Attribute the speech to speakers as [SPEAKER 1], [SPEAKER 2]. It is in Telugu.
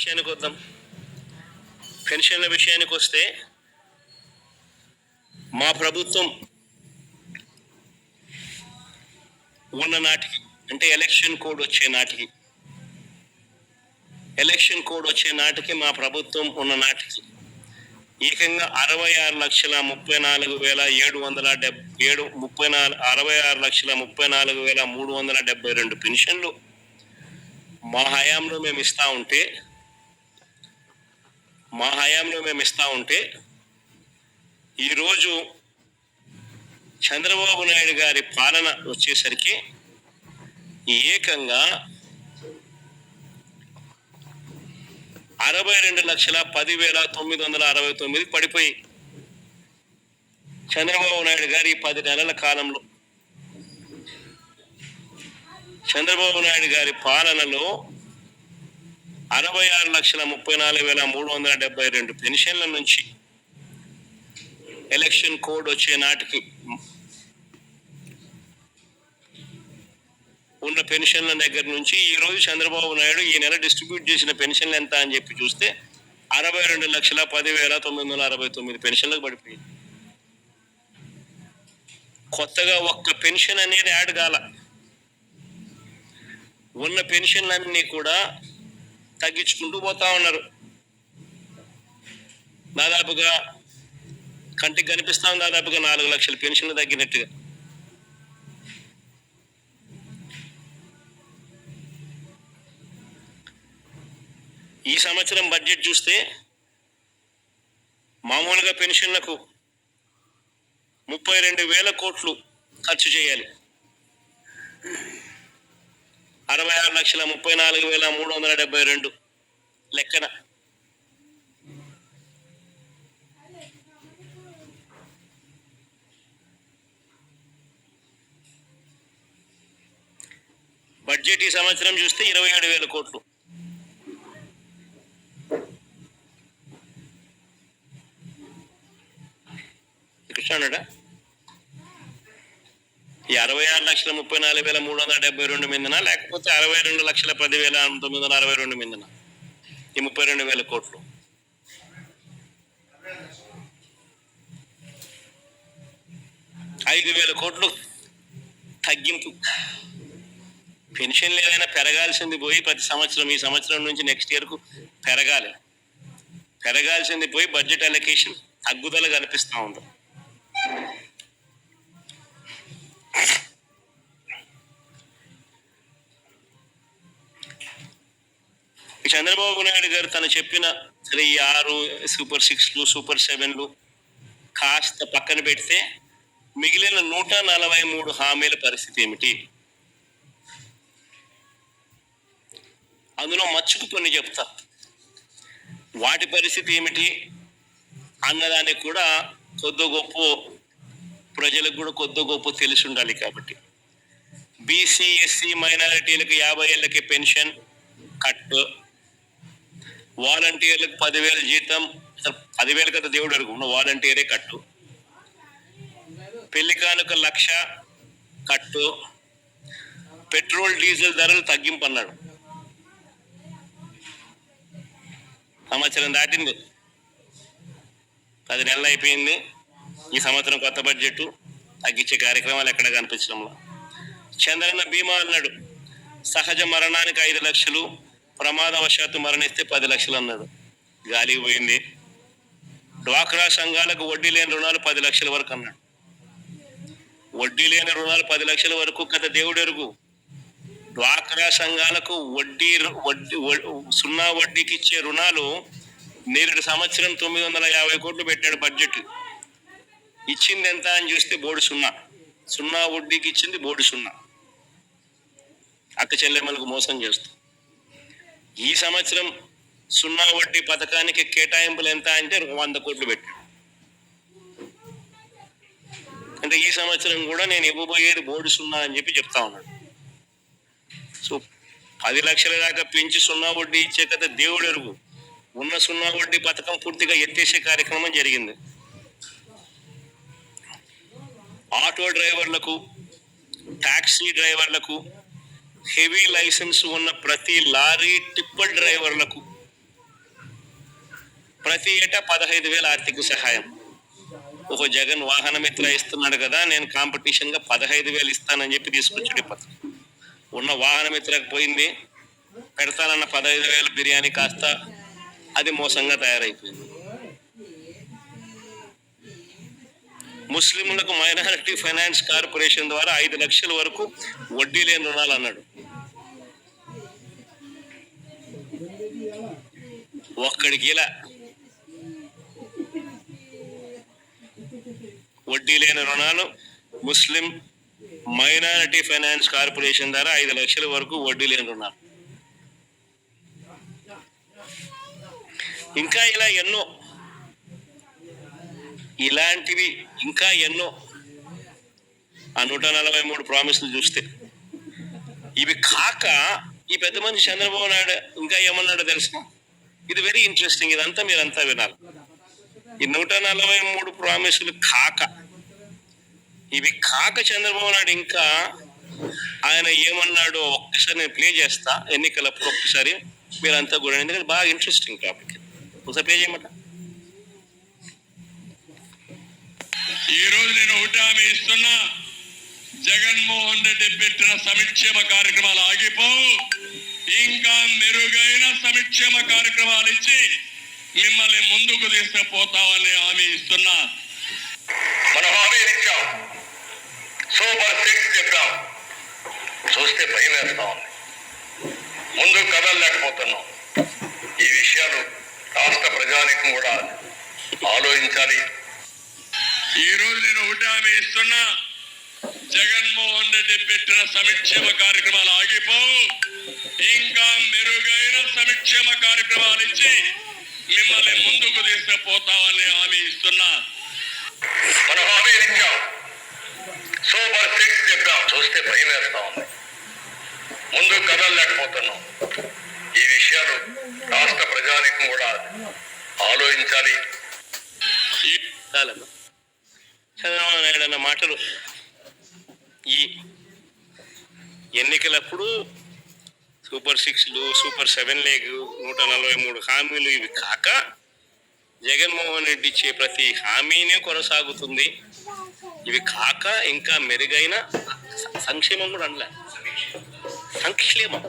[SPEAKER 1] విషయానికి వద్దాం. పెన్షన్ల విషయానికి వస్తే మా ప్రభుత్వం ఉన్న నాటికి అంటే ఎలక్షన్ కోడ్ వచ్చే నాటికి ఎలక్షన్ కోడ్ వచ్చే నాటికి మా ప్రభుత్వం ఉన్న నాటికి ఏకంగా అరవై ఆరు లక్షల ముప్పై నాలుగు వేల ఏడు వందల డెబ్ ఏడు ముప్పై నాలుగు అరవై ఆరు లక్షల ముప్పై నాలుగు వేల మూడు వందల డెబ్బై రెండు పెన్షన్లు మా హయాంలో మేము ఇస్తా ఉంటే మా హయాంలో మేము ఇస్తా ఉంటే ఈరోజు చంద్రబాబు నాయుడు గారి పాలన వచ్చేసరికి ఏకంగా అరవై రెండు లక్షల పదివేల తొమ్మిది వందల అరవై తొమ్మిది పడిపోయి చంద్రబాబు నాయుడు గారి పది నెలల కాలంలో చంద్రబాబు నాయుడు గారి పాలనలో అరవై ఆరు లక్షల ముప్పై నాలుగు వేల మూడు వందల డెబ్బై రెండు పెన్షన్ల నుంచి ఎలక్షన్ కోడ్ వచ్చే నాటికి ఉన్న పెన్షన్ల దగ్గర నుంచి ఈ రోజు చంద్రబాబు నాయుడు ఈ నెల డిస్ట్రిబ్యూట్ చేసిన పెన్షన్లు ఎంత అని చెప్పి చూస్తే అరవై రెండు లక్షల పదివేల తొమ్మిది వందల అరవై తొమ్మిది పెన్షన్లకు పడిపోయింది. కొత్తగా ఒక్క పెన్షన్ అనేది యాడ్ కాల. ఉన్న పెన్షన్లన్నీ కూడా తగ్గించుకుంటూ పోతా ఉన్నారు. దాదాపుగా కంటికి కనిపిస్తాం దాదాపుగా నాలుగు లక్షల పెన్షన్లు తగ్గినట్టుగా. ఈ సంవత్సరం బడ్జెట్ చూస్తే మామూలుగా పెన్షన్లకు ముప్పై రెండు వేల కోట్లు ఖర్చు చేయాలి. అరవై ఆరు లక్షల ముప్పై నాలుగు వేల మూడు వందల డెబ్బై రెండు. లెక్కన. బడ్జెట్ ఈ సంవత్సరం చూస్తే ఇరవై ఏడు వేల కోట్లు. కృష్ణాడా ఈ అరవై ఆరు లక్షల ముప్పై నాలుగు వేల మూడు వందల డెబ్బై రెండు మీదనా? లేకపోతే అరవై రెండు లక్షల పది వేల తొమ్మిది వందల అరవై రెండు మీదనా? ఈ ముప్పై రెండు వేల కోట్లు. ఐదు వేల కోట్లు తగ్గింపు. పెన్షన్లు ఏదైనా పెరగాల్సింది పోయి ప్రతి సంవత్సరం ఈ సంవత్సరం నుంచి నెక్స్ట్ ఇయర్కు పెరగాలి. పెరగాల్సింది పోయి బడ్జెట్ అలొకేషన్ తగ్గుదల కనిపిస్తూ ఉంది. చంద్రబాబు నాయుడు గారు తను చెప్పిన సరే ఈ ఆరు సూపర్ సిక్స్లు సూపర్ సెవెన్లు కాస్త పక్కన పెడితే మిగిలిన నూట నలభై మూడు హామీల పరిస్థితి ఏమిటి? అందులో మచ్చుకు కొన్ని చెప్తా. వాటి పరిస్థితి ఏమిటి? అన్నదానికి కూడా కొద్ది గొప్ప ప్రజలకు కూడా కొద్ది గొప్ప తెలిసి ఉండాలి కాబట్టి. బీసీ ఎస్సీ మైనారిటీలకు యాభై ఏళ్ళకి పెన్షన్ కట్. వాలంటీర్లకు పదివేల జీతం. అసలు పదివేలు కదా దేవుడు అడుగు వాలంటీరే కట్టు. పెళ్ళి కానుక లక్ష కట్టు. పెట్రోల్ డీజిల్ ధరలు తగ్గింపు అన్నాడు సంవత్సరం దాటింది. పది నెలలు అయిపోయింది. ఈ సంవత్సరం కొత్త బడ్జెట్ తగ్గించే కార్యక్రమాలు ఎక్కడ కనిపించడంలో. చంద్రన్న బీమా అన్నాడు. సహజ మరణానికి ఐదు లక్షలు ప్రమాదవశాత్తు మరణిస్తే పది లక్షలు అన్నాడు. గాలికి పోయింది. డ్వాక్రా సంఘాలకు వడ్డీ లేని రుణాలు పది లక్షల వరకు అన్నాడు. వడ్డీ లేని రుణాలు పది లక్షల వరకు కథ దేవుడెరుగు. డ్వాక్రా సంఘాలకు వడ్డీ వడ్డీ సున్నా వడ్డీకి ఇచ్చే రుణాలు నేరుడు సంవత్సరం తొమ్మిది వందల యాభై కోట్లు పెట్టాడు బడ్జెట్. ఇచ్చింది ఎంత అని చూస్తే బోర్డు సున్నా. సున్నా వడ్డీకి ఇచ్చింది బోర్డు సున్నా. అక్క చెల్లెమ్మలకు మోసం చేస్తూ. ఈ సంవత్సరం సున్నా వడ్డీ పథకానికి కేటాయింపులు ఎంత అంటే వంద కోట్లు పెట్టాడు. అంటే ఈ సంవత్సరం కూడా నేను ఇవ్వబోయేది బోర్డు సున్నా అని చెప్పి చెప్తా ఉన్నాడు. సో పది లక్షల దాకా పెంచి సున్నా వడ్డీ ఇచ్చే కదా దేవుడు ఎరుగు ఉన్న సున్నా వడ్డీ పథకం పూర్తిగా ఎత్తేసే కార్యక్రమం జరిగింది. ఆటో డ్రైవర్లకు ట్యాక్సీ డ్రైవర్లకు హెవీ లైసెన్స్ ఉన్న ప్రతి లారీ టిప్పర్ డ్రైవర్లకు ప్రతి ఏటా పదహైదు వేల ఆర్థిక సహాయం. ఒక జగన్ వాహన మిత్ర ఇస్తున్నాడు కదా నేను కాంపిటీషన్గా పదహైదు వేలు ఇస్తానని చెప్పి తీసుకొచ్చాడు పత్రం ఉన్న వాహన మిత్రకు పోయింది పెడతానన్న పదహైదు వేలు బిర్యానీ కాస్త అది మోసంగా తయారైపోయింది. ముస్లింలకు మైనారిటీ ఫైనాన్స్ కార్పొరేషన్ ద్వారా ఐదు లక్షల వరకు వడ్డీ లేని రుణాలు అన్నాడు. ఒక్కడికి ఇలా వడ్డీ లేని రుణాలు ముస్లిం మైనారిటీ ఫైనాన్స్ కార్పొరేషన్ ద్వారా ఐదు లక్షల వరకు వడ్డీ లేని రుణాలు. ఇంకా ఇలా ఎన్నో ఇలాంటివి ఇంకా ఎన్నో. ఆ నూట నలభై మూడు ప్రామిస్లు చూస్తే. ఇవి కాక ఈ పెద్ద మనిషి చంద్రబాబు నాయుడు ఇంకా ఏమన్నాడో తెలుసా? ఇది వెరీ ఇంట్రెస్టింగ్ ఇదంతా మీరంతా వినాలి. ఈ నూట నలభై మూడు ప్రామిసులు కాక. ఇవి కాక చంద్రబాబు నాయుడు ఇంకా ఆయన ఏమన్నాడో ఒక్కసారి నేను ప్లే చేస్తా. ఎన్నికలప్పుడు ఒక్కసారి మీరంతా కూడా. ఎందుకంటే బాగా ఇంట్రెస్టింగ్ టాపిక్ ఒకసారి ప్లే చేయమంట?
[SPEAKER 2] ఒకటి హామీ ఇస్తున్నా. జగన్మోహన్ రెడ్డి పెట్టిన సంక్షేమ కార్యక్రమాలు ఆగిపోవు. ఇంకా మెరుగైన సంక్షేమ కార్యక్రమాలు ఇచ్చి మిమ్మల్ని ముందుకు తీసుకుపోతామని హామీ ఇస్తున్నా.
[SPEAKER 3] మనం హామీ ఇచ్చాం. సూపర్ సిక్స్ చెప్పాం. చూస్తే భయం వేస్తా ఉంది. ముందు కదలలేకపోతున్నాం. ఈ విషయాలు రాష్ట్ర ప్రజానికం కూడా ఆలోచించాలి.
[SPEAKER 2] ఈ రోజు నేను ఒకటి హామీ ఇస్తున్నా. జగన్మోహన్ రెడ్డి పెట్టిన సంక్షేమ కార్యక్రమాలు ఆగిపోవు. ఇంకా మెరుగైన సంక్షేమ కార్యక్రమాలు ఇచ్చి మిమ్మల్ని ముందుకు తీసుకుపోతామని హామీ ఇస్తున్నా.
[SPEAKER 3] మనం హామీ ఇచ్చాం. సూపర్ సిక్స్ చెప్పాం. చూస్తే భయం వేస్తా ఉంది. ముందు కదలలేకపోతున్నాం ఈ విషయాలు రాష్ట్ర ప్రజానికం కూడా ఆలోచించాలి.
[SPEAKER 2] ఈ-
[SPEAKER 1] చాలమ్మా. చంద్రబాబు నాయుడు అన్న మాటలు ఈ ఎన్నికలప్పుడు సూపర్ సిక్స్లు సూపర్ సెవెన్ లేగ్ నూట నలభై మూడు హామీలు ఇవి కాక జగన్మోహన్ రెడ్డి ఇచ్చే ప్రతి హామీనే కొనసాగుతుంది. ఇవి కాక ఇంకా మెరుగైన సంక్షేమం కూడా అనలే. సంక్షేమం.